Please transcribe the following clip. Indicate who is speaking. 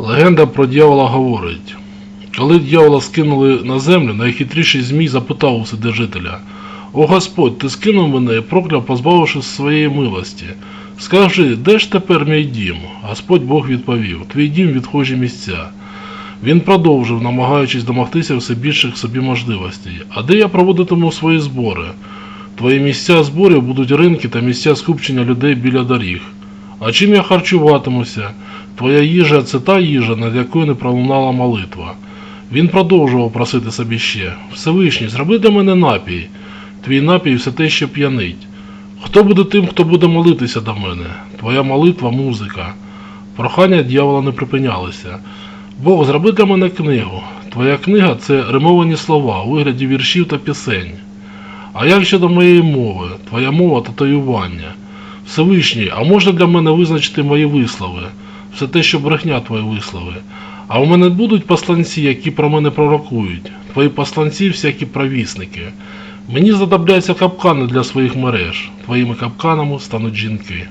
Speaker 1: Легенда про дьявола говорить. Коли дьявола скинули на землю, найхитріший змій запитав у Вседержителя, О Господь, ти скинув мене і прокляв, позбавивши своєї милості. Скажи, де ж тепер мій дім? Господь Бог відповів, твій дім відхожі місця. Він продовжив, намагаючись домогтися все більших собі можливостей. А де я проводитиму свої збори? Твої місця зборів будуть ринки та місця скупчення людей біля доріг. А чим я харчуватимуся? Твоя їжа це та їжа, над якою не пролунала молитва. Він продовжував просити собі ще Всевишній, зроби для мене напій. Твій напій все те, що п'янить. Хто буде тим, хто буде молитися до мене? Твоя молитва музика. Прохання дьявола не припинялися. Бог, зроби для мене книгу. Твоя книга це римовані слова у вигляді віршів та пісень. А як щодо моєї мови, твоя мова татуювання? Всевишній, а можна для мене визначити мої вислови? Все те, що брехня твої вислови. А у мене будуть посланці, які про мене пророкують, твої посланці всякі провісники. Мені задобляються капкани для своїх мереж, твоїми капканами стануть жінки.